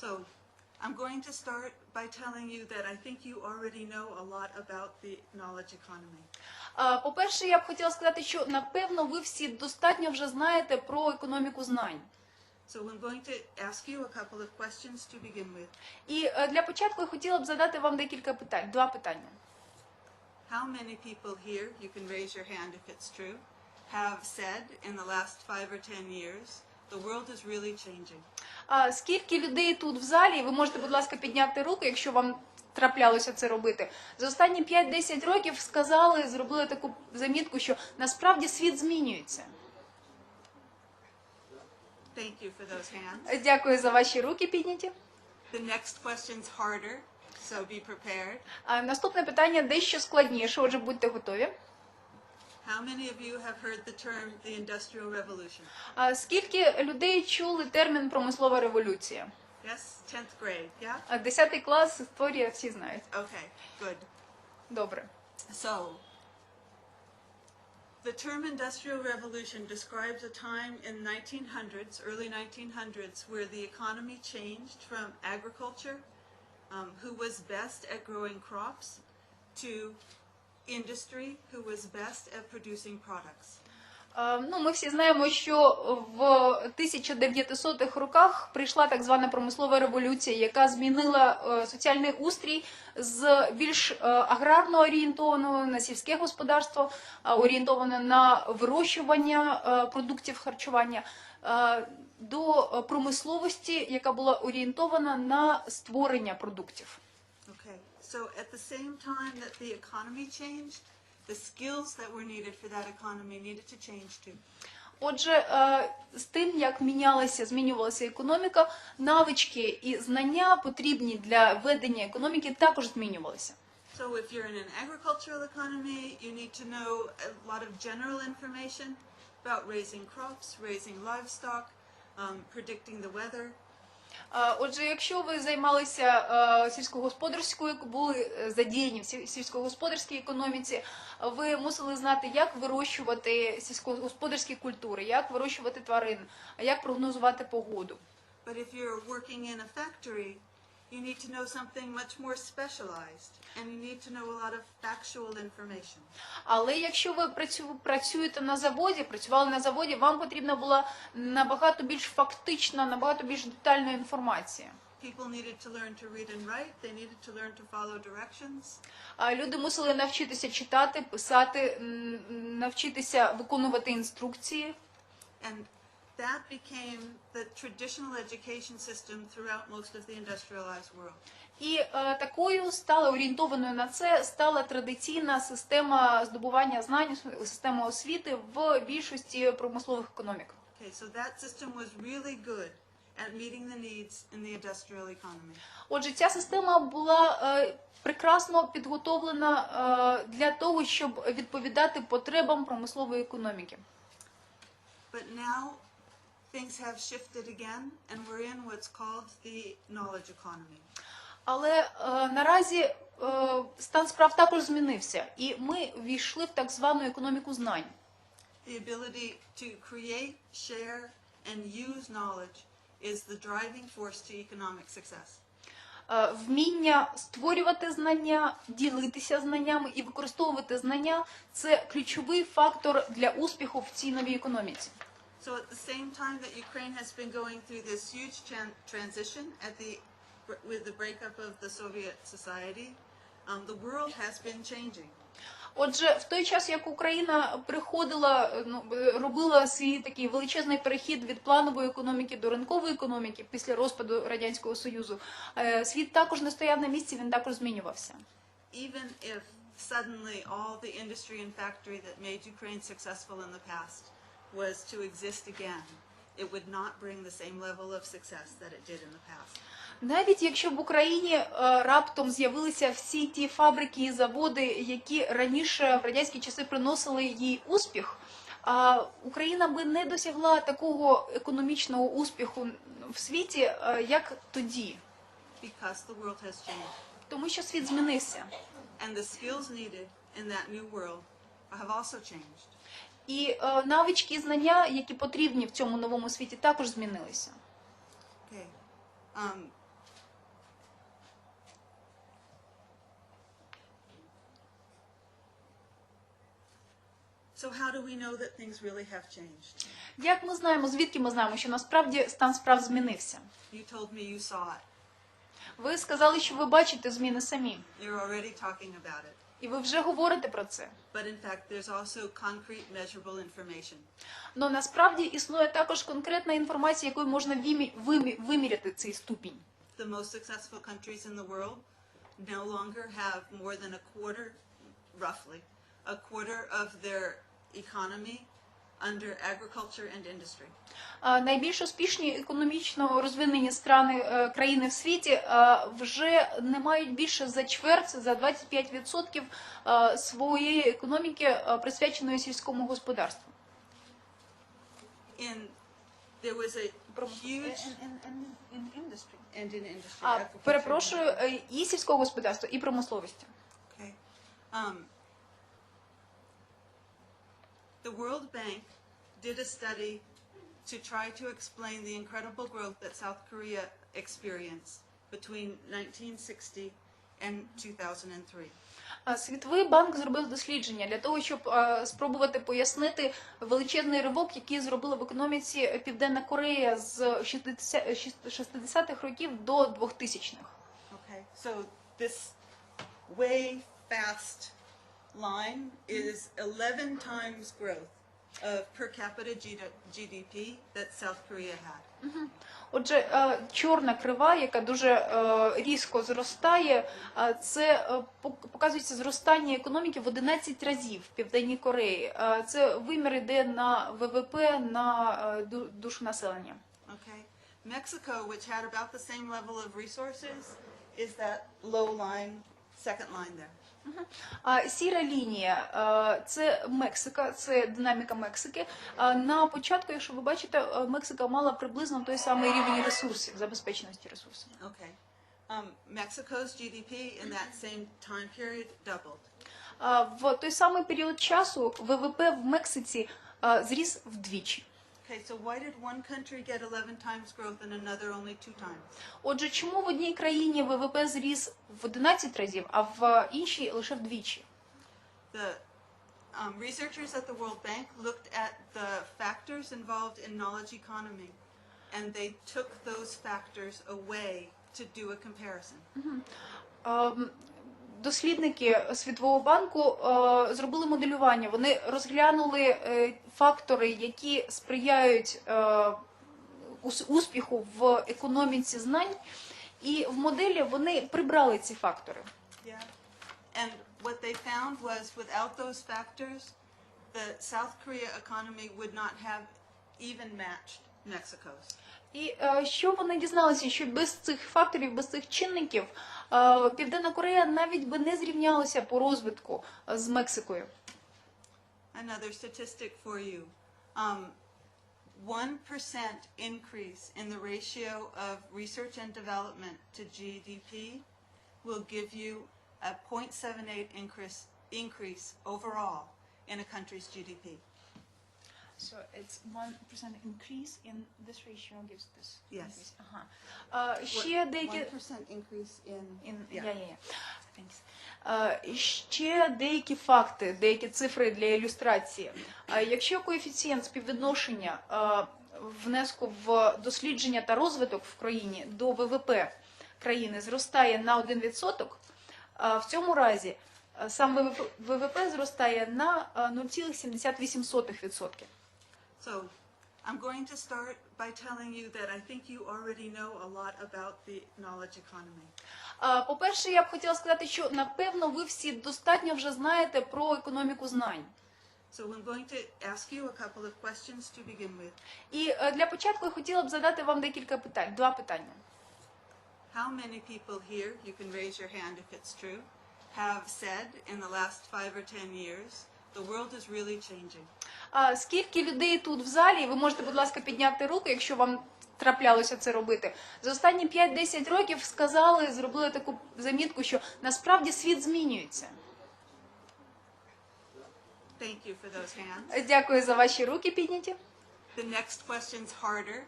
So I'm going to start by telling you that I think you already know a lot about the knowledge economy. А, По-перше, я б хотіла сказати, що напевно ви всі достатньо вже знаєте про економіку знань. So I'm going to ask you a couple of questions to begin with. І е, для початку я хотіла б задати вам декілька питань, два питання. How many people here, you can raise your hand if it's true, have said in the last five or ten years, the world is really changing? А скільки людей тут в залі? Ви можете, будь ласка, підняти руку, якщо вам траплялося це робити. За останні 5-10 років сказали, зробили таку замітку, що насправді світ змінюється. Thank you for those hands. Дякую за ваші руки підняті. The next question's harder, so be prepared. А наступне питання дещо складніше, отже, будьте готові. How many of you have heard the term the Industrial Revolution? А скільки людей чули термін промислова революція? Yes, 10th grade, yeah? А 10 клас історія всі знають. Okay, good. Добре. So, the term Industrial Revolution describes a time in 1900s, early 1900s, where the economy changed from agriculture, um, who was best at growing crops, to industry, who was best at producing products. Е, Ну, ми всі знаємо, що в 1900-х роках прийшла так звана промислова революція, яка змінила е, соціальний устрій з більш е, аграрно орієнтованого на сільське господарство, орієнтоване на вирощування продуктів харчування, до промисловості, яка була орієнтована на створення продуктів. Okay, so at the same time that the economy changed, the skills that were needed for that economy needed to change too. Отже, е, з тим, як мінялася, змінювалася економіка, навички і знання потрібні для ведення економіки також змінювалися. So if you're in an agricultural economy, you need to know a lot of general information about raising crops, raising livestock, um, predicting the weather. Отже, якщо ви займалися е, сільськогосподарською, були е, задіяні в сільськогосподарській економіці, ви мусили знати, як вирощувати сільськогосподарські культури, як вирощувати тварин, як прогнозувати погоду. But if you're working in a factory, you need to know something much more specialized, and you need to know a lot of factual information. Але якщо ви працю- працюєте на заводі, працювали на заводі, вам потрібна була набагато більш фактична, набагато більш детальна інформація. People needed to learn to read and write. They needed to learn to follow directions. А Люди мусили навчитися читати, писати, навчитися виконувати інструкції. And that became the traditional education system throughout most of the industrialized world. І е, такою стала орієнтованою на це стала традиційна система здобування знань, система освіти в більшості промислових економік. Okay, so that system was really good at meeting the needs in the industrial economy. Отже, ця система була е, прекрасно підготовлена е, для того, щоб відповідати потребам промислової економіки. But now things have shifted again, and we're in what's called the knowledge economy. Але е, наразі е, стан справ також змінився, і ми війшли в так звану економіку знань. The ability to create, share, and use knowledge is the driving force to economic success. Е, Вміння створювати знання, ділитися знаннями і використовувати знання це ключовий фактор для успіху в цій новій економіці. So at the same time that Ukraine has been going through this huge tran- transition at the, with the breakup of the Soviet society, um, the world has been changing. Отже, в той час, як Україна приходила, е, ну, е, робила свій такий величезний перехід від планової економіки до ринкової економіки після розпаду радянського союзу, е, світ також не стояв на місці, він також змінювався. Even if suddenly all the industry and factory that made Ukraine successful in the past was to exist again, it would not bring the same level of success that it did in the past. Навіть якщо в Україні е, раптом з'явилися всі ті фабрики і заводи, які раніше в радянські часи приносили їй успіх, Україна би не досягла такого економічного успіху в світі, е, як тоді, Because the world has changed. тому що світ змінився. And the skills needed in that new world have also changed. І е, навички і знання, які потрібні в цьому новому світі, також змінилися. Okay. Um, So how do we know that things really have changed? Як ми знаємо, звідки ми знаємо, що насправді стан справ змінився? You told me you saw it. Ви сказали, що ви бачите зміни самі. You're already talking about it і ви вже говорите про це. But in fact, there's also concrete, measurable information. Але насправді існує також конкретна інформація, якою можна вимі- вимі- виміряти цей ступінь. The most successful countries in the world no longer have more than a quarter, roughly, a quarter of their economy under agriculture and industry. Найбільш успішні економічно розвинені страни е, країни в світі е, вже не мають більше за чверть, за 25% е, своєї економіки присвяченої сільському господарству. In there was a huge and in industry. А, перепрошую, і сільського господарства, і промисловості. Okay. Um, the World Bank did a study to try to explain the incredible growth that South Korea experienced between 1960 and 2003. Світовий банк зробив дослідження для того, щоб спробувати пояснити величезний ривок, який зробила в економіці Південна Корея з 60 60-х років до 2000-х. Okay, so this way fast line is 11 times growth of per capita GDP that South Korea had. Отже, е, чорна крива, яка дуже е, різко зростає, е, це показується зростання економіки в 11 разів в Південній Кореї. Це вимір йде на ВВП на душу населення. Okay. Mexico, which had about the same level of resources, is that low line, second line there. А сіра лінія це Мексика, це динаміка Мексики. На початку, якщо ви бачите, Мексика мала приблизно той самий рівень ресурсів, забезпеченості ресурсами. Okay. Um, Mexico's GDP in that same time period doubled. В той самий період часу ВВП в Мексиці зріс вдвічі. Okay, so why did one country get 11 times growth and another only two times? Отже, чому в одній країні ВВП зріс в 11 разів, а в іншій лише вдвічі? The um, researchers at the World Bank looked at the factors involved in knowledge economy, and they took those factors away to do a comparison. Ем, Дослідники Світового банку е, зробили моделювання. Вони розглянули е, фактори, які сприяють е, ус- успіху в економіці знань, і в моделі вони прибрали ці фактори. And what they found was without those factors, the South Korea economy would not have even matched Mexico's. І що вони дізналися, що без цих факторів, без цих чинників Південна Корея навіть би не зрівнялася по розвитку е, з Мексикою. Another statistic for you. Um, 1% increase in the ratio of research and development to GDP will give you a 0.78 increase, increase overall in a country's GDP. So it's 1% increase in this ratio gives this Yes. increase. Ага. Е, ще деякі 1% increase in, In, yeah. yeah, yeah, yeah. Thanks. Ще деякі факти, деякі цифри для ілюстрації. Якщо коефіцієнт співвідношення внеску в дослідження та розвиток в країні до ВВП країни зростає на 1%, е, в цьому разі сам ВВП зростає на е, 0,78%. So I'm going to start by telling you that I think you already know a lot about the knowledge economy. Е, По-перше, я б хотіла сказати, що напевно ви всі достатньо вже знаєте про економіку знань. So I'm going to ask you a couple of questions to begin with. І е, для початку я хотіла б задати вам декілька питань, два питання. How many people here, you can raise your hand if it's true, have said in the last five or ten years, the world is really changing? А скільки людей тут в залі? Ви можете, будь ласка, підняти руку, якщо вам траплялося це робити. За останні 5-10 років сказали, зробили таку замітку, що насправді світ змінюється. Thank you for those hands. Дякую за ваші руки підняті. The next question's harder,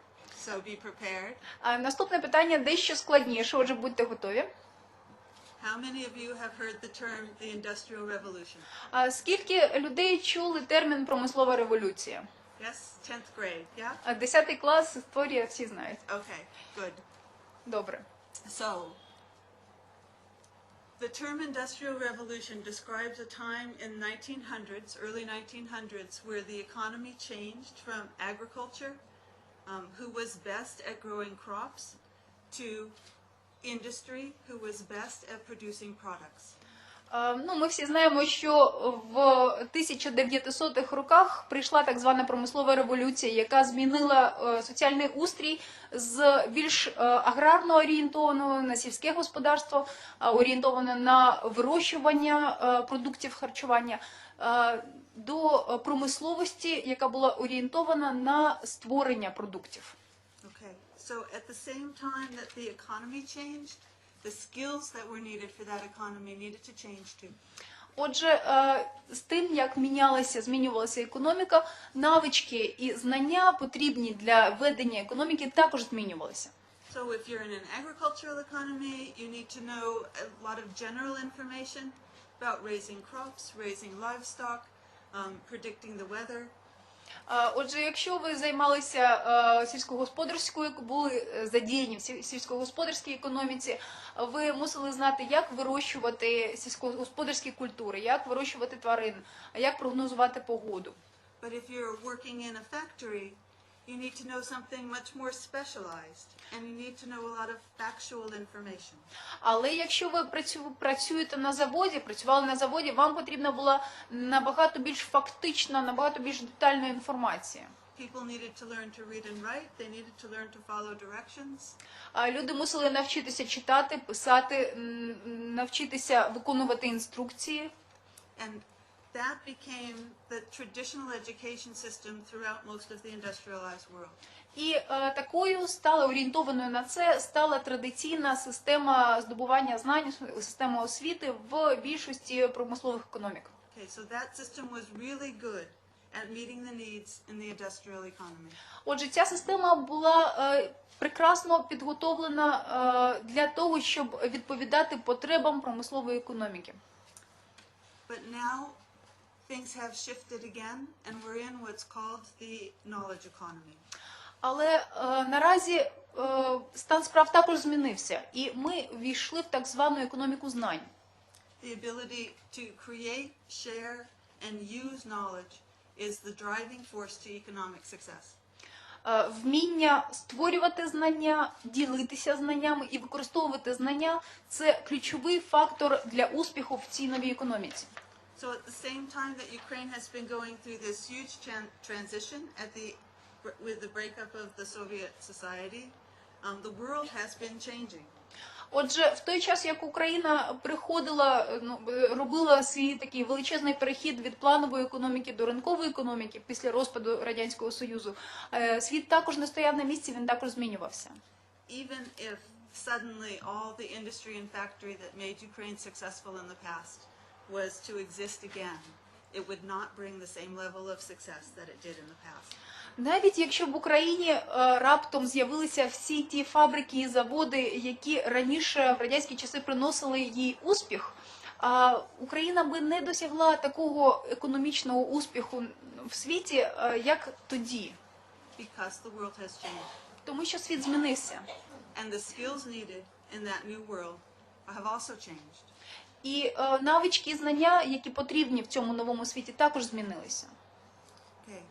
so be prepared. А наступне питання дещо складніше, отже, будьте готові. How many of you have heard the term the Industrial Revolution? А скільки людей чули термін промислова революція? Yes? 10th grade, yeah? А 10 клас історія всі знають. Okay, good. Добре. So, the term Industrial Revolution describes a time in 1900s, early 1900s, where the economy changed from agriculture, um, who was best at growing crops, to industry, who was best at producing products. Е, Ну, ми всі знаємо, що в 1900-х роках прийшла так звана промислова революція, яка змінила е, соціальний устрій з більш е, аграрно орієнтованого на сільське господарство, орієнтоване на вирощування продуктів харчування, до промисловості, яка була орієнтована на створення продуктів. So at the same time that the economy changed, the skills that were needed for that economy needed to change too. Отже, е, з тим, як мінялася, змінювалася економіка, навички і знання потрібні для ведення економіки також змінювалися. So if you're in an agricultural economy, you need to know a lot of general information about raising crops, raising livestock, um, predicting the weather. Отже, якщо ви займалися е, сільськогосподарською, були е, задіяні в сільськогосподарській економіці, ви мусили знати, як вирощувати сільськогосподарські культури, як вирощувати тварин, як прогнозувати погоду. But if you're working in a factory, you need to know something much more specialized, and you need to know a lot of factual information. Але якщо ви працю- працюєте на заводі, працювали на заводі, вам потрібна була набагато більш фактична, набагато більш детальна інформація. People needed to learn to read and write. They needed to learn to follow directions. А Люди мусили навчитися читати, писати, м, навчитися виконувати інструкції. And that became the traditional education system throughout most of the industrialized world. І е, такою стала орієнтованою на це стала традиційна система здобування знань, система освіти в більшості промислових економік. Okay, so that system was really good at meeting the needs in the industrial economy. Отже, ця система була е, прекрасно підготовлена е, для того, щоб відповідати потребам промислової економіки. But now things have shifted again, and we're in what's called the knowledge economy. Але е, наразі е, стан справ також змінився, і ми війшли в так звану економіку знань. The ability to create, share, and use knowledge is the driving force to economic success. Е, Вміння створювати знання, ділитися знаннями і використовувати знання це ключовий фактор для успіху в цій новій економіці. So at the same time that Ukraine has been going through this huge transition at the, with the breakup of the Soviet society, um, the world has been changing. Отже, в той час, як Україна приходила, е, ну, е, робила свій такий величезний перехід від планової економіки до ринкової економіки після розпаду радянського союзу, е, світ також не стояв на місці, він також змінювався. Even if suddenly all the industry and factory that made Ukraine successful in the past was to exist again, it would not bring the same level of success that it did in the past. Навіть якщо в Україні е, раптом з'явилися всі ті фабрики і заводи, які раніше в радянські часи приносили їй успіх, Україна би не досягла такого економічного успіху в світі, е, як тоді, Because the world has changed. тому що світ змінився. And the skills needed in that new world have also changed. І е, навички і знання, які потрібні в цьому новому світі, також змінилися. Okay.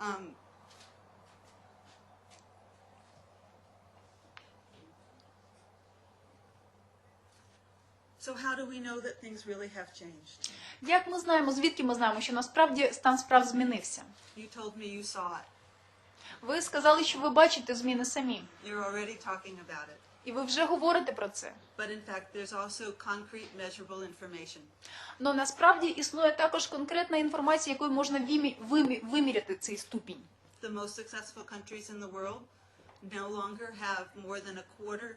Um, so how do we know that things really have changed? Як ми знаємо, звідки ми знаємо, що насправді стан справ змінився? You told me you saw it. Ви сказали, що ви бачите зміни самі, You're already talking about it. І ви вже говорите про це. But in fact, there's also concrete, measurable information. Но насправді існує також конкретна інформація, якою можна вимі- вимі- виміряти цей ступінь. The most successful countries in the world no longer have more than a quarter,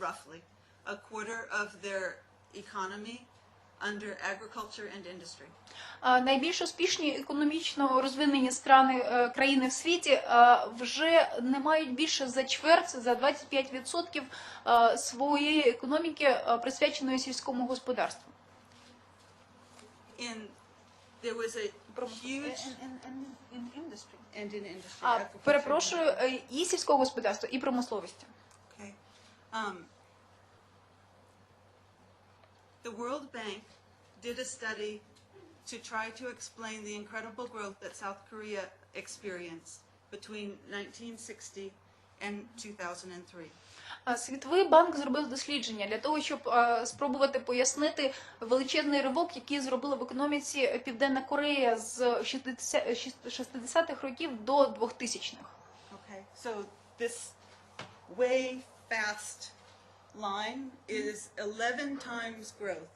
roughly, a quarter of their economy under agriculture and industry. Найбільш успішні економічно розвинені страни е, країни в світі е, вже не мають більше за чверть, за 25% е, своєї економіки присвяченої сільському господарству. In there was a huge and in industry. А перепрошую, і сільського господарства, і промисловості. Okay. Um, the World Bank did a study to try to explain the incredible growth that South Korea experienced between 1960 and 2003. Світовий банк зробив дослідження для того, щоб е, спробувати пояснити величезний ривок, який зробила в економіці Південна Корея з 60 60-х років до 2000-х. Okay, so this way fast line is 11 times growth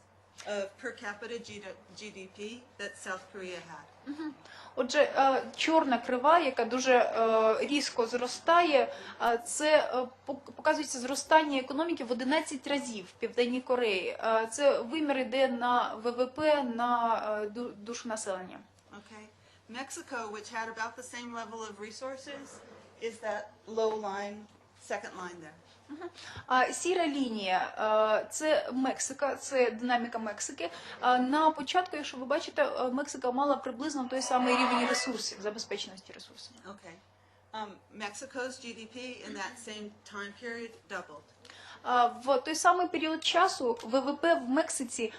of per capita GDP that South Korea had. Отже, е, чорна крива, яка дуже е, різко зростає, це е, пок- показується зростання економіки в 11 разів в Південній Кореї. Це вимір йде на ВВП на душу населення. Okay, Mexico, which had about the same level of resources, is that low line, second line there. А сіра лінія це Мексика, це динаміка Мексики. На початку, якщо ви бачите, Мексика мала приблизно той самий рівень ресурсів, забезпеченості ресурсів. Okay, um, Mexico's GDP in that same time period doubled. В той самий період часу ВВП в Мексиці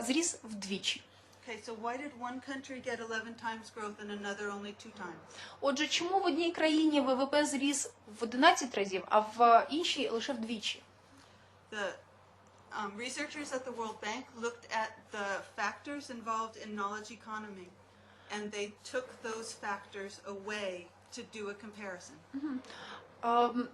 зріс вдвічі. Okay, so why did one country get 11 times growth and another only two times? Отже, чому в одній країні ВВП зріс в 11 разів, а в іншій лише вдвічі? The um, researchers at the World Bank looked at the factors involved in knowledge economy, and they took those factors away to do a comparison. Ем,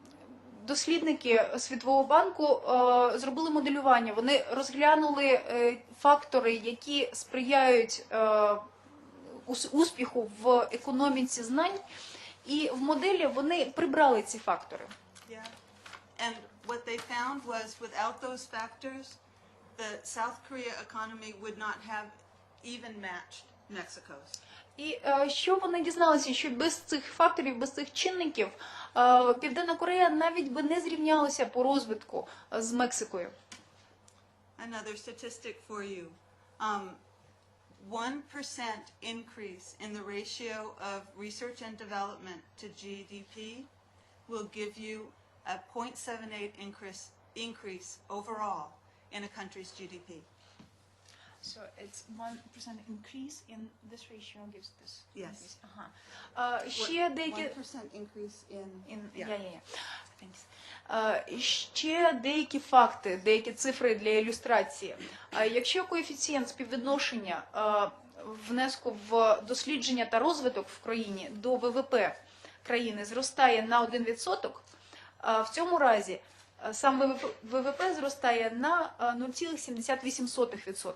Дослідники Світового банку е, зробили моделювання. Вони розглянули е, фактори, які сприяють е, успіху в економіці знань, і в моделі вони прибрали ці фактори. Yeah. And what they found was without those factors, the South Korea economy would not have even matched Mexico's. І що вони дізналися, що без цих факторів, без цих чинників Південна Корея навіть би не зрівнялася по розвитку е, з Мексикою. Another statistic for you. Um, 1% increase in the ratio of research and development to GDP will give you a 0.78 increase, increase overall in a country's GDP. So it's 1% increase in this ratio gives this Yes. Ага. Е, ще деякі 1% increase in, In, Yeah. yeah. Yeah, yeah. Thanks. Е, ще деякі факти, деякі цифри для ілюстрації. Е, якщо коефіцієнт співвідношення е, внеску в дослідження та розвиток в країні до ВВП країни зростає на 1%, е, в цьому разі е, сам ВВП, ВВП зростає на е, 0,78%.